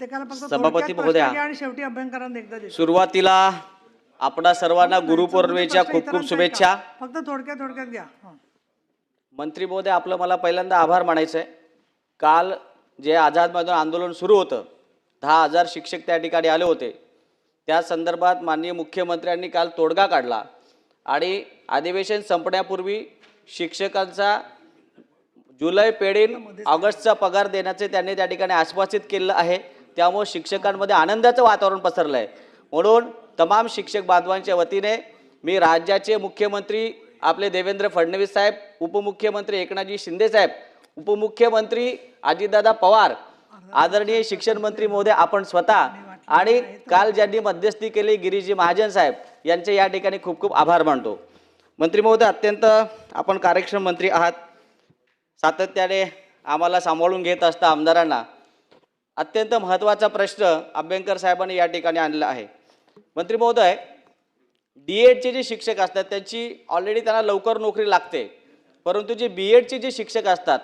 सभापती महोदया. शेवटी अभ्यंकरांना एकदा सुरुवातीला आपणा सर्वांना गुरुपौर्णिमेच्या खूप खूप शुभेच्छा. फक्त थोडक्यात थोडक्यात घ्या. मंत्री महोदय आपलं मला पहिल्यांदा आभार मानायचं आहे काल जे आझाद मैदान आंदोलन सुरू होतं दहा हजार शिक्षक त्या ठिकाणी आले होते त्या संदर्भात माननीय मुख्यमंत्र्यांनी काल तोडगा काढला आणि अधिवेशन संपण्यापूर्वी शिक्षकांचा जुलै पेढीन ऑगस्टचा पगार देण्याचे त्यांनी त्या ठिकाणी आश्वासित केलं आहे त्यामुळे शिक्षकांमध्ये आनंदाचं वातावरण पसरलं आहे म्हणून तमाम शिक्षक बांधवांच्या वतीने मी राज्याचे मुख्यमंत्री आपले देवेंद्र फडणवीस साहेब उपमुख्यमंत्री एकनाथजी शिंदे साहेब उपमुख्यमंत्री अजितदादा पवार आदरणीय शिक्षण मंत्री महोदय आपण स्वतः आणि काल ज्यांनी मध्यस्थी केली गिरीजी महाजन साहेब यांचे या ठिकाणी खूप खूप आभार मानतो. मंत्री महोदय अत्यंत आपण कार्यक्षम मंत्री आहात. सातत्याने आम्हाला सांभाळून घेत असता आमदारांना. अत्यंत महत्त्वाचा प्रश्न अभ्यंकर साहेबांनी या ठिकाणी आणला आहे. मंत्री महोदय डी एडचे जे शिक्षक असतात त्यांची ऑलरेडी त्यांना लवकर नोकरी लागते. परंतु जे बी एडचे जे शिक्षक असतात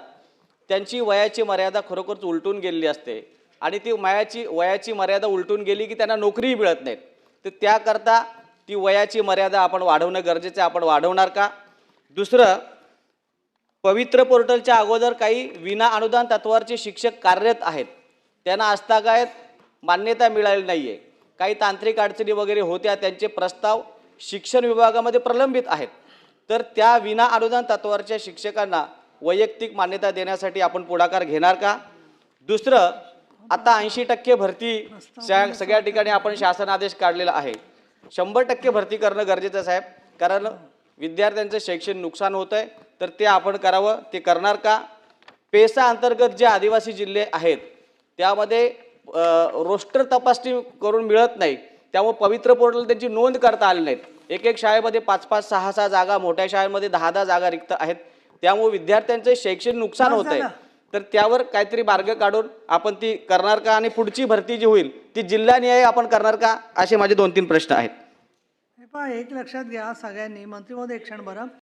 त्यांची वयाची मर्यादा खरोखरच उलटून गेलेली असते. आणि ती वयाची वयाची मर्यादा उलटून गेली की त्यांना नोकरीही मिळत नाहीत. तर त्याकरता ती वयाची मर्यादा आपण वाढवणं गरजेचं आहे. आपण वाढवणार का? दुसरं पवित्र पोर्टलच्या अगोदर काही विना अनुदान तत्वावरचे शिक्षक कार्यरत आहेत त्यांना आस्थागायत मान्यता मिळाली नाही आहे काही तांत्रिक अडचणी वगैरे होत्या त्यांचे प्रस्ताव शिक्षण विभागामध्ये प्रलंबित आहेत. तर त्या विना अनुदान तत्वावरच्या शिक्षकांना वैयक्तिक मान्यता देण्यासाठी आपण पुढाकार घेणार का? दुसरं आता ऐंशी टक्के भरती सगळ्या ठिकाणी आपण शासन आदेश काढलेला आहे. शंभर टक्के भरती करणं गरजेचं साहेब. कारण विद्यार्थ्यांचं शैक्षणिक नुकसान होतं आहे तर ते आपण करावं ते करणार का? पेसा अंतर्गत जे आदिवासी जिल्हे आहेत त्यामध्ये रोस्टर तपासणी करून मिळत नाही. त्यामुळे पवित्र पोर्टल त्यांची नोंद करता आली नाहीत. एक एक शाळेमध्ये पाच पाच सहा सहा जागा मोठ्या शाळेमध्ये दहा दहा जागा रिक्त आहेत. त्यामुळे विद्यार्थ्यांचं शैक्षणिक नुकसान होत आहे. तर त्यावर काहीतरी मार्ग काढून आपण ती करणार का आणि पुढची भरती जी होईल ती जिल्हानिहाय आपण करणार का? असे माझे दोन तीन प्रश्न आहेत. हे पहा एक लक्षात घ्या सगळ्यांनी. मंत्री महोदय एक क्षण बरं.